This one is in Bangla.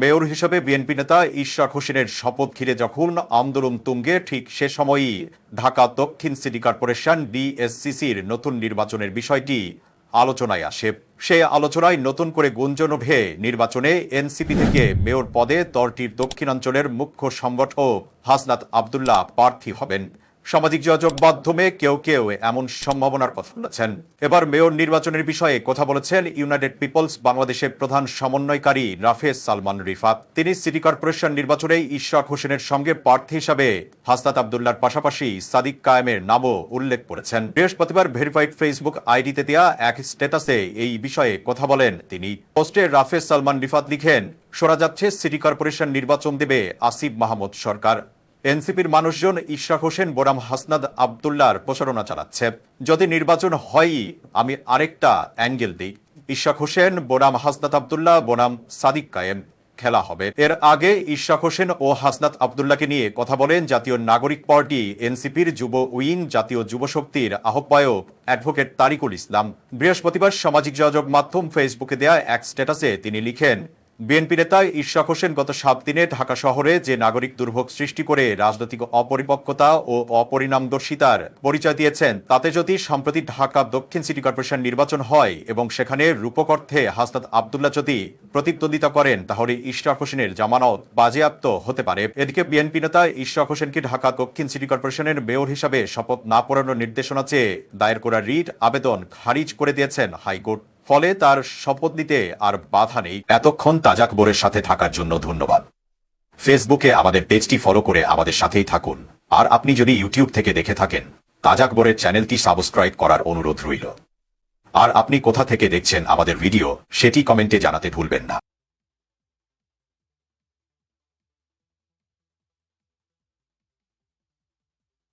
মেয়র হিসেবে বিএনপি নেতা ইশরাক হোসেনের শপথ ঘিরে যখন আন্দোলন তুঙ্গে, ঠিক সে সময়ই ঢাকা দক্ষিণ সিটি কর্পোরেশন ডিএসসিসির নতুন নির্বাচনের বিষয়টি আলোচনায় আসে। সে আলোচনায় নতুন করে গুঞ্জন উঠে নির্বাচনে এনসিপি থেকে মেয়র পদে দলটির দক্ষিণাঞ্চলের মুখ্য সংগঠক হাসনাত আবদুল্লাহ প্রার্থী হবেন। সামাজিক যোগাযোগ মাধ্যমে কেউ কেউ এমন সম্ভাবনার কথা বলেছেন। এবার মেয়র নির্বাচনের বিষয়ে কথা বলেছেন ইউনাইটেড পিপলস বাংলাদেশের প্রধান সমন্বয়কারী রাফেজ সালমান রিফাত। তিনি সিটি কর্পোরেশন নির্বাচনে ইশরাক হোসেনের সঙ্গে প্রার্থী হিসাবে হাসনাত আবদুল্লার পাশাপাশি সাদিক কায়েমের নামও উল্লেখ করেছেন। বৃহস্পতিবার ভেরিফাইড ফেসবুক আইডিতে দেয়া এক স্ট্যাটাসে এই বিষয়ে কথা বলেন তিনি। পোস্টে রাফেজ সালমান রিফাত লিখেন, শোনা যাচ্ছে সিটি কর্পোরেশন নির্বাচন দেবে আসিফ মাহমুদ সরকার। এনসিপির মানুষজন ইশরাক হোসেন, বোরাম হাসনাদ আবদুল্লার প্রচারণা চালাচ্ছে। যদি নির্বাচন হয়ই, আমি আরেকটা অ্যাঙ্গেল দিই। ইশরাক হোসেন, বোরাম হাসনাত, আবদুল্লাহ, বোরাম সাদিক কায়েম। খেলা হবে। এর আগে ইশরাক হোসেন ও হাসনাত আবদুল্লাহকে নিয়ে কথা বলেন জাতীয় নাগরিক পার্টি এনসিপির যুব উইং, জাতীয় যুব শক্তির আহ্বায়ক অ্যাডভোকেট তারিকুল ইসলাম। বৃহস্পতিবার সামাজিক যোগাযোগ মাধ্যম ফেসবুকে দেয়া এক স্ট্যাটাসে তিনি লিখেন বিএনপি নেতা ইশরাক হোসেন গত সাত দিনে ঢাকা শহরে যে নাগরিক দুর্ভোগ সৃষ্টি করে রাজনৈতিক অপরিপক্কতা ও অপরিণামদর্শিতার পরিচয় দিয়েছেন, তাতে যদি সম্প্রতি ঢাকা দক্ষিণ সিটি কর্পোরেশন নির্বাচন হয় এবং সেখানে রূপক অর্থে হাসনাত আবদুল্লাহ যদি প্রতিদ্বন্দ্বিতা করেন, তাহলে ইশরাক হোসেনের জামানত বাজেয়াপ্ত হতে পারে। এদিকে বিএনপি নেতা ইশরাক হোসেনকে ঢাকা দক্ষিণ সিটি কর্পোরেশনের মেয়র হিসাবে শপথ না পড়ানোর নির্দেশনা চেয়ে দায়ের করা রিট আবেদন খারিজ করে দিয়েছেন হাইকোর্ট। ফলে তার শপথ নিতে আর বাধা নেই। এতক্ষণ তাজাক বোরের সাথে থাকার জন্য ধন্যবাদ। ফেসবুকে আমাদের পেজটি ফলো করে আমাদের সাথেই থাকুন। আর আপনি যদি ইউটিউব থেকে দেখে থাকেন, তাজাক বোরের চ্যানেলটি সাবস্ক্রাইব করার অনুরোধ রইল। আর আপনি কোথা থেকে দেখছেন আমাদের ভিডিও, সেটি কমেন্টে জানাতে ভুলবেন না।